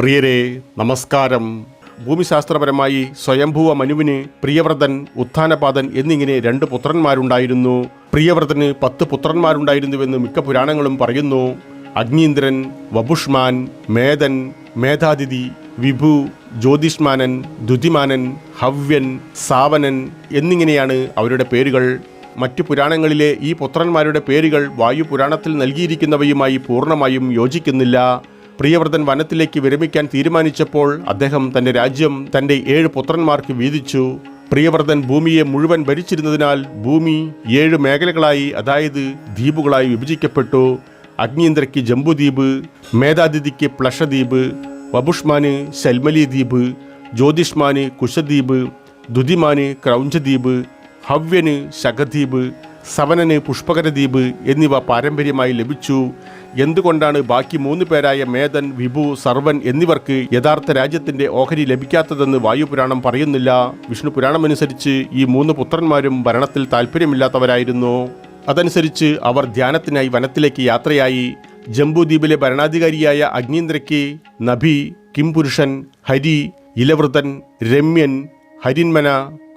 പ്രിയരെ നമസ്കാരം. ഭൂമിശാസ്ത്രപരമായി സ്വയംഭൂവ മനുവിന് പ്രിയവ്രതൻ ഉത്ഥാനപാതൻ എന്നിങ്ങനെ രണ്ട് പുത്രന്മാരുണ്ടായിരുന്നു. പ്രിയവ്രതന് പത്ത് പുത്രന്മാരുണ്ടായിരുന്നുവെന്ന് മിക്ക പുരാണങ്ങളും പറയുന്നു. അഗ്നീന്ദ്രൻ വപുഷ്മാൻ മേധൻ മേധാതിഥി വിഭു ജ്യോതിഷ്മാനൻ ദുതിമാനൻ ഹവ്യൻ സാവനൻ എന്നിങ്ങനെയാണ് അവരുടെ പേരുകൾ. മറ്റു പുരാണങ്ങളിലെ ഈ പുത്രന്മാരുടെ പേരുകൾ വായുപുരാണത്തിൽ നൽകിയിരിക്കുന്നവയുമായി പൂർണമായും യോജിക്കുന്നില്ല. പ്രിയവ്രതൻ വനത്തിലേക്ക് വിരമിക്കാൻ തീരുമാനിച്ചപ്പോൾ അദ്ദേഹം തന്റെ രാജ്യം തന്റെ ഏഴ് പുത്രന്മാർക്ക് വീതിച്ചു. പ്രിയവ്രതൻ ഭൂമിയെ മുഴുവൻ ഭരിച്ചിരുന്നതിനാൽ ഭൂമി ഏഴ് മേഖലകളായി അതായത് ദ്വീപുകളായി വിഭജിക്കപ്പെട്ടു. അഗ്നീന്ദ്രയ്ക്ക് ജംബുദ്വീപ് മേധാതിഥിക്ക് പ്ലഷദ്വീപ് വബുഷ്മാന് ശൽമലി ദ്വീപ് ജ്യോതിഷ്മാന് കുശദ്വീപ് ദുതിമാന് ക്രൗഞ്ചദ്വീപ് ഹവ്യന് ശഖദ്വീപ് സവനന് പുഷ്പകരദ്വീപ് എന്നിവ പാരമ്പര്യമായി ലഭിച്ചു. എന്തുകൊണ്ടാണ് ബാക്കി മൂന്ന് പേരായ മേധൻ വിഭു സർവൻ എന്നിവർക്ക് യഥാർത്ഥ രാജ്യത്തിന്റെ ഓഹരി ലഭിക്കാത്തതെന്ന് വായുപുരാണം പറയുന്നില്ല? വിഷ്ണു പുരാണമനുസരിച്ച് ഈ മൂന്ന് പുത്രന്മാരും ഭരണത്തിൽ താല്പര്യമില്ലാത്തവരായിരുന്നു അതനുസരിച്ച് അവർ ധ്യാനത്തിനായി വനത്തിലേക്ക് യാത്രയായി. ജംബുദ്വീപിലെ ഭരണാധികാരിയായ അഗ്നീന്ദ്രയ്ക്ക് നബി കിംപുരുഷൻ ഹരി ഇലവൃതൻ രമ്യൻ ഹരിന്മന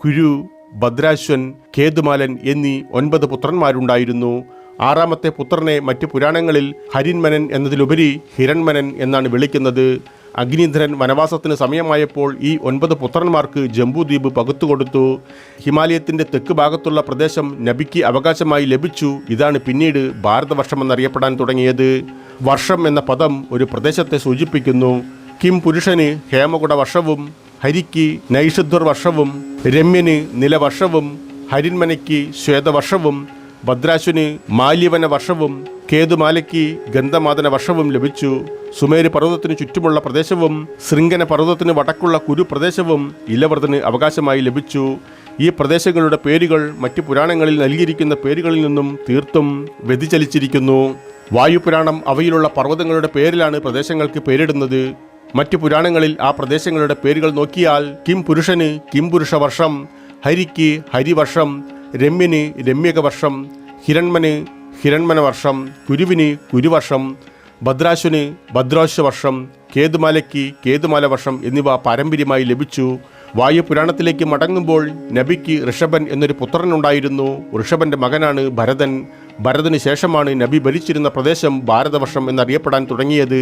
കുരു ഭദ്രാശ്വൻ കേതുമാലൻ എന്നീ ഒൻപത് പുത്രന്മാരുണ്ടായിരുന്നു. ആറാമത്തെ പുത്രനെ മറ്റു പുരാണങ്ങളിൽ ഹരിന്മനൻ എന്നതിലുപരി ഹിരൺമനൻ എന്നാണ് വിളിക്കുന്നത്. അഗ്നിധരൻ വനവാസത്തിന് സമയമായപ്പോൾ ഈ ഒൻപത് പുത്രന്മാർക്ക് ജംബുദ്വീപ് പകുത്തുകൊടുത്തു ഹിമാലയത്തിന്റെ തെക്ക് ഭാഗത്തുള്ള പ്രദേശം നബിക്ക് അവകാശമായി ലഭിച്ചു. ഇതാണ് പിന്നീട് ഭാരതവർഷം എന്നറിയപ്പെടാൻ തുടങ്ങിയത്. വർഷം എന്ന പദം ഒരു പ്രദേശത്തെ സൂചിപ്പിക്കുന്നു. കിം പുരുഷന് ഹേമകുട വർഷവും ഹരിക്ക് നൈഷുദ്ധർ വർഷവും രമ്യന് നിലവർഷവും ഹരിന്മനയ്ക്ക് ശ്വേതവർഷവും ഭദ്രാശ്വന് മാല്യവന വർഷവും കേതുമാലയ്ക്ക് ഗന്ധമാതന വർഷവും ലഭിച്ചു. സുമേര് പർവതത്തിന് ചുറ്റുമുള്ള പ്രദേശവും ശൃംഗന പർവതത്തിന് വടക്കുള്ള കുരു പ്രദേശവും ഇലവ്രതന് അവകാശമായി ലഭിച്ചു. ഈ പ്രദേശങ്ങളുടെ പേരുകൾ മറ്റു പുരാണങ്ങളിൽ നൽകിയിരിക്കുന്ന പേരുകളിൽ നിന്നും തീർത്തും വ്യതിചലിച്ചിരിക്കുന്നു. വായുപുരാണം അവയിലുള്ള പർവതങ്ങളുടെ പേരിലാണ് പ്രദേശങ്ങൾക്ക് പേരിടുന്നത്. മറ്റു പുരാണങ്ങളിൽ ആ പ്രദേശങ്ങളുടെ പേരുകൾ നോക്കിയാൽ കിം പുരുഷന് കിം പുരുഷ വർഷം ഹരിക്ക് ഹരിവർഷം രമ്യന് രമ്യക വർഷം ഹിരൺമന് ഹിരൺമന വർഷം കുരുവിന് കുരുവർഷം ഭദ്രാശ്വന് ഭദ്രാശ്വ വർഷം കേതുമാലയ്ക്ക് കേതുമാല വർഷം എന്നിവ പാരമ്പര്യമായി ലഭിച്ചു. വായുപുരാണത്തിലേക്ക് മടങ്ങുമ്പോൾ നബിക്ക് ഋഷഭൻ എന്നൊരു പുത്രനുണ്ടായിരുന്നു. ഋഷഭന്റെ മകനാണ് ഭരതൻ. ഭരതന് ശേഷമാണ് നബി ഭരിച്ചിരുന്ന പ്രദേശം ഭാരതവർഷം എന്നറിയപ്പെടാൻ തുടങ്ങിയത്.